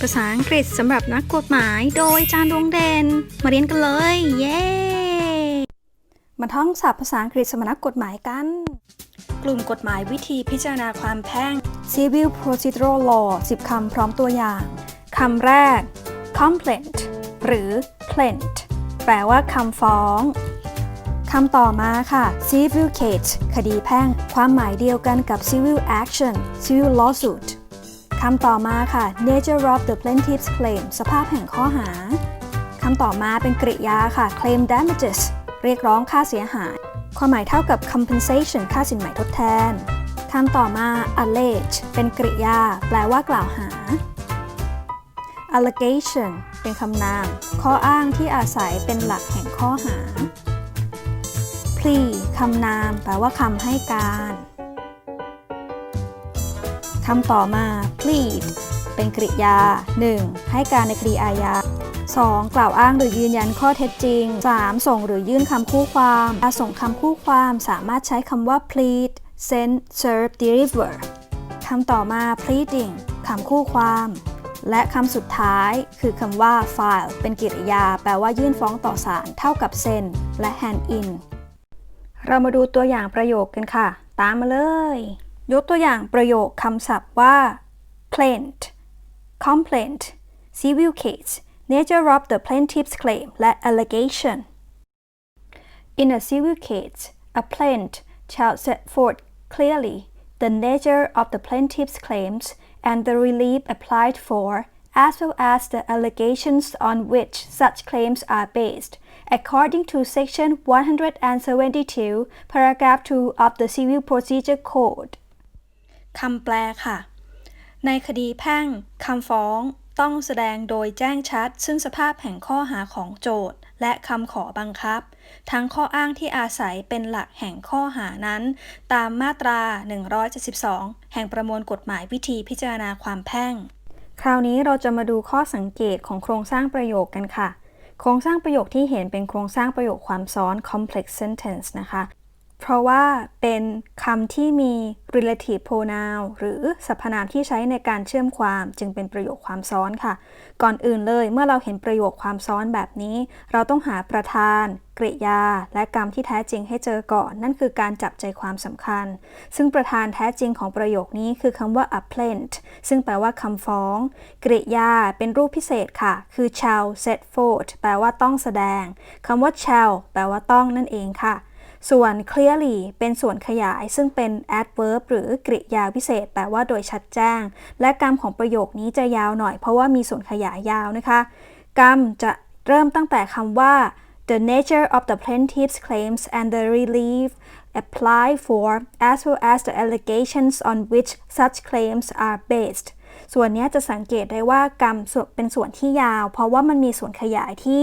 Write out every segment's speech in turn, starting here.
ภาษาอังกฤษสำหรับนักกฎหมายโดยจานดวงเด่นมาเรียนกันเลย เย้ มาท่องศัพท์ภาษาอังกฤษสำหรับนักกฎหมายกัน กลุ่มกฎหมายวิธีพิจารณาความแพ่ง Civil Procedural Law 10 คำพร้อมตัวอย่างคำแรก complaint หรือ plaint แปลว่าคำฟ้องคำต่อมาค่ะ civil case คดีแพ่ง ความหมายเดียวกันกับ civil action civil lawsuit คำต่อมาค่ะ nature of the plaintiff's claim สภาพแห่งข้อหา คำต่อมาเป็นกริยาค่ะ claim damages เรียกร้องค่าเสียหาย ความหมายเท่ากับ compensation ค่าสินไหมทดแทน คำต่อมา allege เป็นกริยา แปลว่ากล่าวหา allegation เป็นคำนาม ข้ออ้างที่อาศัยเป็นหลักแห่งข้อหา plea คำนาม แปลว่าคำให้การ คำต่อมา plead เป็นกริยา 1. ให้การในคดีอาญา 2. กล่าวอ้างหรือยืนยันข้อเท็จจริง 3. ส่งหรือยื่นคำคู่ความการส่งคำคู่ความสามารถใช้คำว่า plead send serve deliver คำต่อมา pleading คำคู่ความ และคำสุดท้ายคือคำว่า file เป็นกริยา แปลว่ายื่นฟ้องต่อศาลเท่ากับ send และ hand in เรามาดูตัวอย่างประโยคกันค่ะ ตามมาเลย ยกตัวอย่างประโยคคำศัพท์ว่า plaint complaint civil case nature of the plaintiff's claim และ allegation In a civil case a plaint shall set forth clearly the nature of the plaintiff's claims and the relief applied for as well as the allegations on which such claims are based according to section 172 paragraph 2 of the civil procedure code คำแปลค่ะ ในคดีแพ่งคำฟ้องต้องแสดงโดยแจ้งชัด ซึ่งสภาพแห่งข้อหาของโจทย์ และคำขอบังคับ ทั้งข้ออ้างที่อาศัยเป็นหลักแห่งข้อหานั้น ตามมาตรา 172 แห่งประมวลกฎหมายวิธีพิจารณาความแพ่ง คราวนี้เราจะมาดูข้อสังเกตของโครงสร้างประโยคกันค่ะ โครงสร้างประโยคที่เห็นเป็นโครงสร้างประโยคความซ้อน complex sentence นะคะ เพราะว่าเป็นคำที่มี relative pronoun หรือสรรพนามที่ใช้ในการเชื่อมความจึงเป็นประโยคความซ้อนค่ะ ก่อนอื่นเลยเมื่อเราเห็นประโยคความซ้อนแบบนี้ เราต้องหาประธาน กริยา และกรรมที่แท้จริงให้เจอก่อน นั่นคือการจับใจความสำคัญ ซึ่งประธานแท้จริงของประโยคนี้คือคำว่า a plaint ซึ่งแปลว่าคำฟ้อง กริยาเป็นรูปพิเศษค่ะ คือ shall set forth แปลว่าต้องแสดงคำว่า shall แปลว่าต้องนั่นเองค่ะ ส่วน clearly เป็นส่วนขยายซึ่งเป็น adverb หรือกริยาพิเศษ แปลว่าโดยชัดแจ้ง และกรรมของประโยคนี้จะยาวหน่อย เพราะว่ามีส่วนขยายยาวนะคะ กรรมจะเริ่มตั้งแต่คำว่า the nature of the plaintiff's claims and the relief applied for as well as the allegations on which such claims are based ส่วนนี้จะสังเกตได้ว่ากรรมเป็นส่วนที่ยาว เพราะว่ามันมีส่วนขยายที่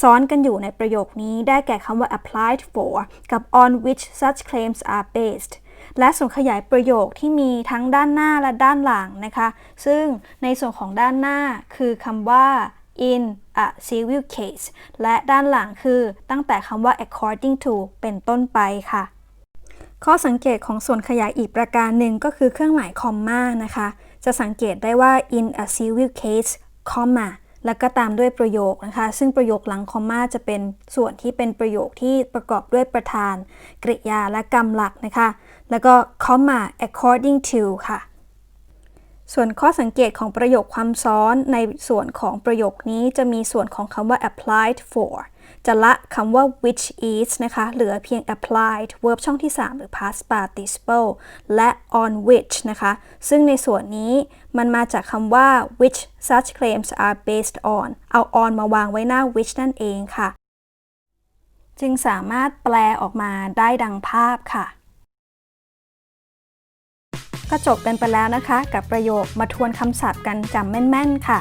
ซ้อนกันอยู่ในประโยคนี้ ได้แก่คำว่า applied for กับ on which such claims are based และส่วนขยายประโยคที่มีทั้งด้านหน้าและด้านหลังนะคะ ซึ่งในส่วนของด้านหน้าคือคำว่า in a civil case และด้านหลังคือตั้งแต่คำว่า according to เป็นต้นไปค่ะ ข้อสังเกตของส่วนขยายอีกประการหนึ่งก็คือเครื่องหมายคอมมานะคะ จะสังเกตได้ว่า in a civil case comma แล้วก็ตามด้วยประโยคนะคะ ซึ่งประโยคหลังคอมมาจะเป็นส่วนที่เป็นประโยคที่ประกอบด้วยประธาน กริยาและกรรมหลักนะคะ แล้วก็ comma according to ค่ะ ส่วนข้อสังเกตของประโยคความซ้อนในส่วนของประโยคนี้จะมีส่วนของคำว่า applied for จะละคำว่า which is นะคะ เหลือเพียง applied verb ช่องที่ 3 หรือ past participle และ on which นะคะ ซึ่งในส่วนนี้มันมาจากคำว่า which such claims are based on เอา on มาวางไว้หน้า which นั่นเองค่ะ จึงสามารถแปลออกมาได้ดังภาพค่ะ ก็จบกันไปแล้วนะคะ กับประโยคมาทวนคำศัพท์กันจำแม่น ๆ ค่ะ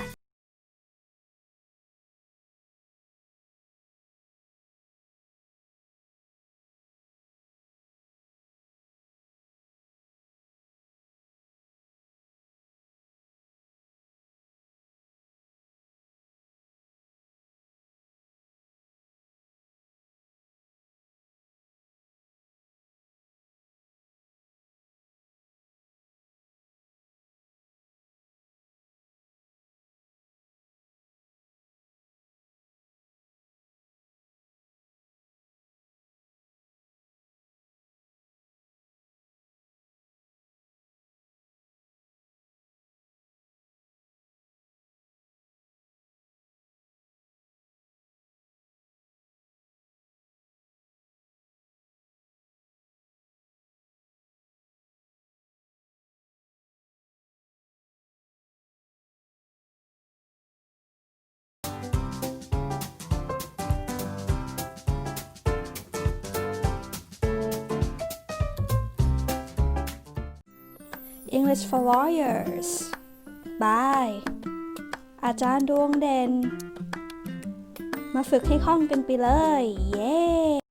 English for Lawyers Bye อาจารย์ดวงเด่น มาฝึกให้คล่องกันไปเลย เย้